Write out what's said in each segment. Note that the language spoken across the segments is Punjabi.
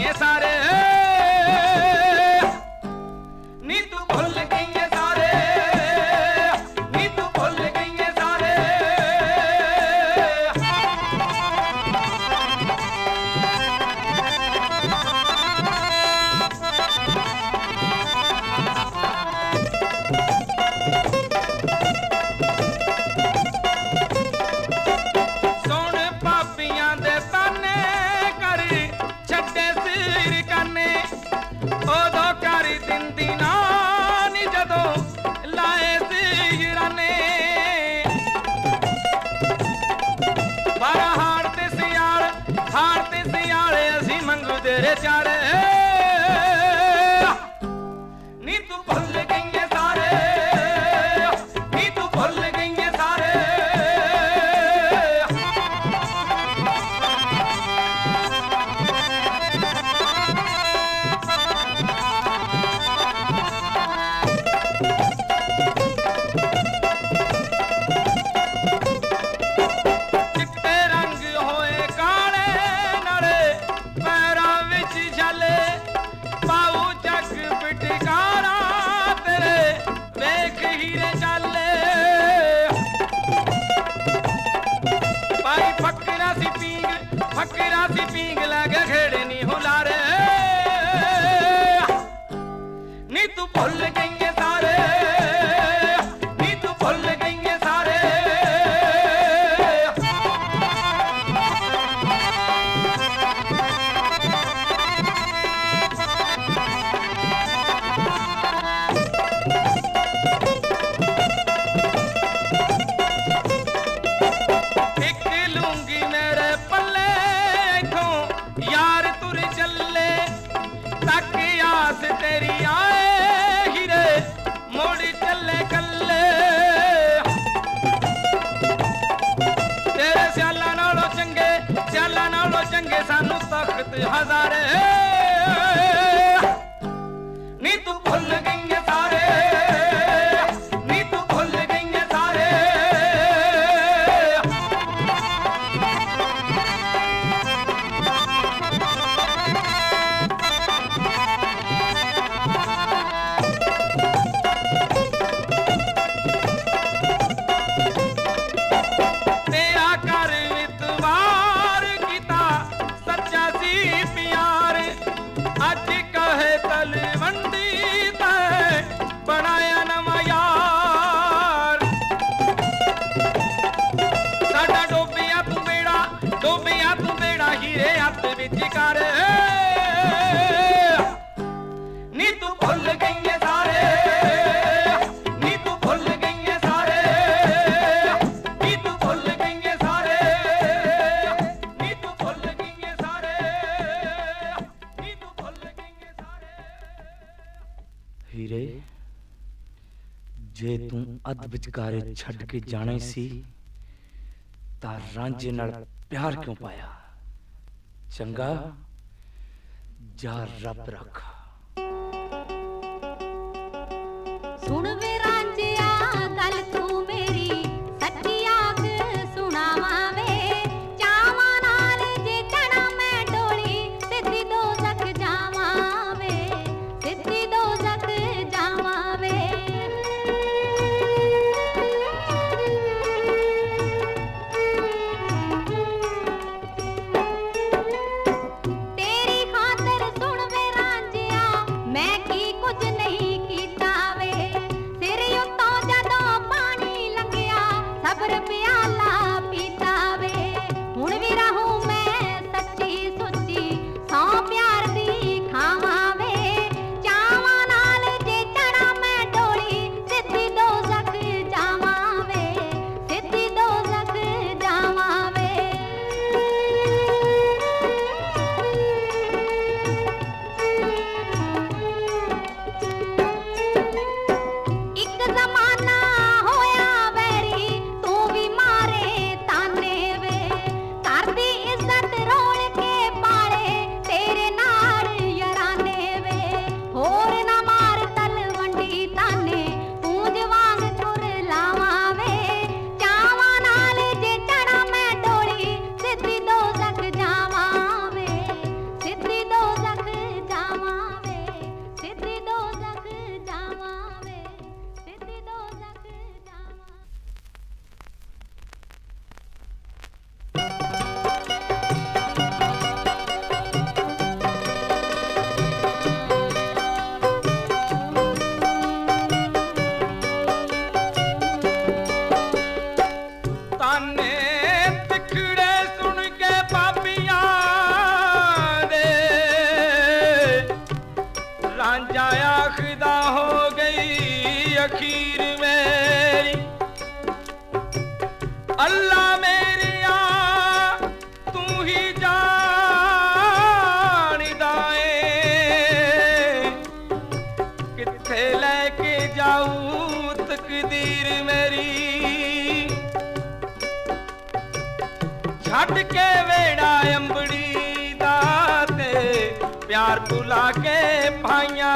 ਇਹ ਸਾਰੇ चार nazare ਜੇ ਤੂੰ ਅੱਧ ਵਿਚਕਾਰੇ ਛੱਡ ਕੇ ਜਾਣਾ ਸੀ, ਤਾਂ ਰਾਂਝੇ ਨਾਲ ਪਿਆਰ ਕਿਉਂ ਪਾਇਆ? ਚੰਗਾ, ਜਾ ਰੱਬ ਰੱਖਾ।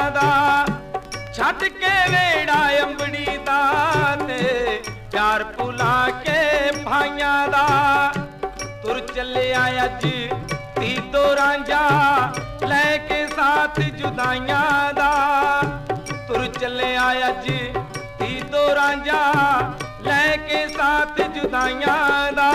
ਦਾ। ਛੱਡ ਕੇ ਵੇੜਾ ਅੰਬੜੀ ਦਾ ਤੇ ਪਿਆਰ ਭੁਲਾ ਕੇ ਭਾਈਆਂ ਦਾ। ਤੁਰ ਚੱਲਿਆ ਅੱਜ ਤੀ ਦੋ ਰਾਂਝਾ, ਲੈ ਕੇ ਸਾਥ ਜੁਦਾਈਆਂ ਦਾ। ਤੁਰ ਚੱਲਿਆ ਅੱਜ ਤੀ ਦੋ ਰਾਂਝਾ, ਲੈ ਕੇ ਸਾਥ ਜੁਦਾਈਆਂ ਦਾ।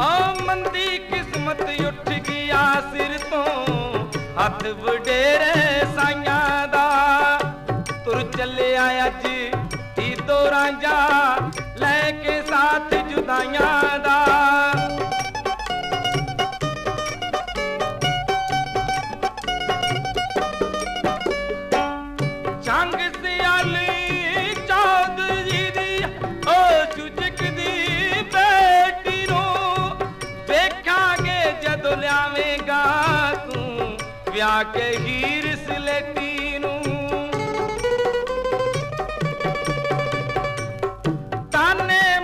ਆ ਮੰਦੀ ਕਿਸਮਤ ਉੱਠ ਗਿਆ ਸਿਰ ਤੋਂ, ਹੱਥ ਵਡੇਰੇ ਸਾਈਆਂ ਦਾ। ਤੁਰ ਚੱਲਿਆ ਅੱਜ ਤੀ ਦੋ ਰਾਂਝਾ ਲੈ ਕੇ ਸਾਥ ਜੁਦਾਈਆਂ ਦਾ। ਵਿਆਹ ਕੇ ਹੀਰ ਸਲੇਟੀ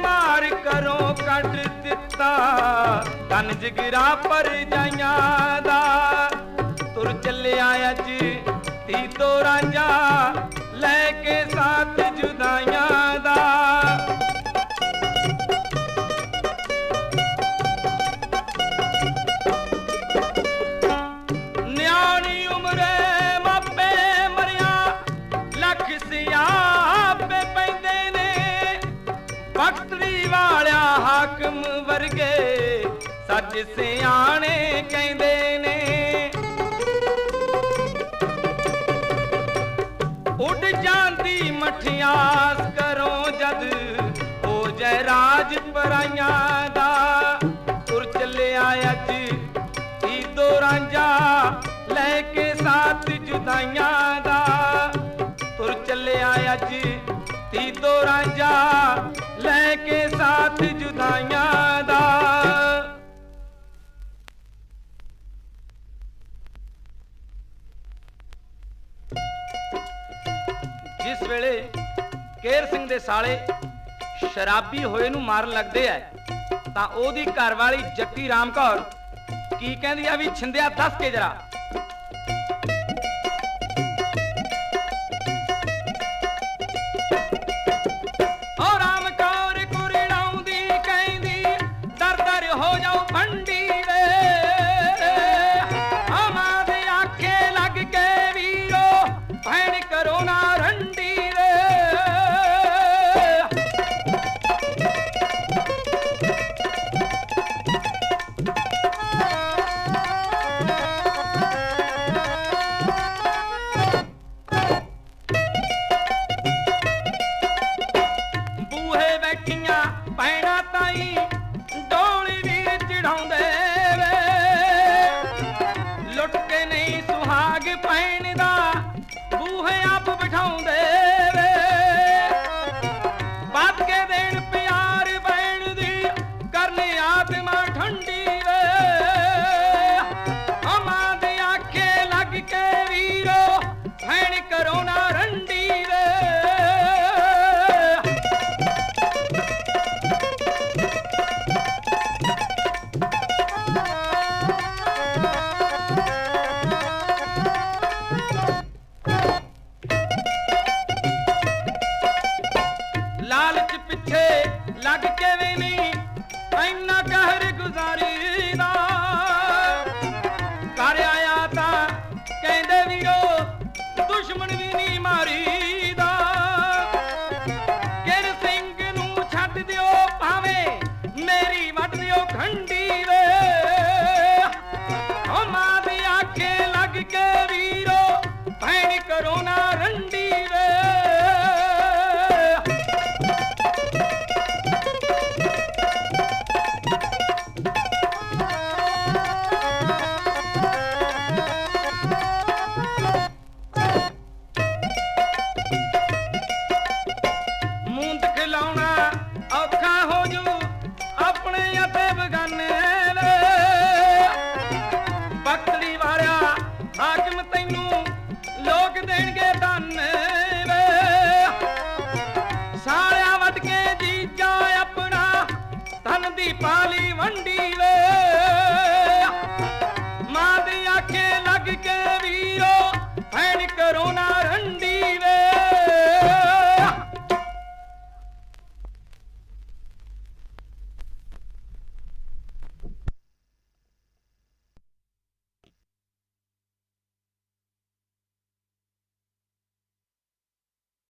ਮਾਰ ਕਰੋ ਕੱਢ ਦਿੱਤਾ ਤਨ ਜਿਗਰਾ ਪਰ ਜਾਈਆਂ ਦਾ। ਤੁਰ ਚੱਲਿਆ ਅੱਜ ਤੀ ਦੋ ਰਾਂਝਾ ਹਾਕਮ ਵਰਗੇ ਸੱਚ ਸਿਆਣੇ ਕਹਿੰਦੇ ਨੇ। ਉੱਡ ਜਾਂਦੀ ਮਠਿਆਸ ਕਰੋ ਜਦ ਹੋ ਜੈ ਰਾਜ ਪਰਾਈਆਂ ਦਾ। ਤੁਰ ਚੱਲਿਆ ਅੱਜ ਤੀ ਦੋ ਰਾਂਝਾ ਲੈ ਕੇ ਸਾਥ ਜੁਦਾਈਆਂ ਦਾ। ਸਾਲੇ ਸ਼ਰਾਬੀ ਹੋਏ ਨੂੰ ਮਾਰਨ ਲੱਗਦੇ ਐ। ਤਾਂ ਉਹਦੀ ਘਰਵਾਲੀ ਜੱਟੀ ਰਾਮ ਕੌਰ ਕੀ ਕਹਿੰਦੀ ਆ ਵੀ ਛਿੰਦਿਆ ਦੱਸ ਕੇ ਜਰਾ।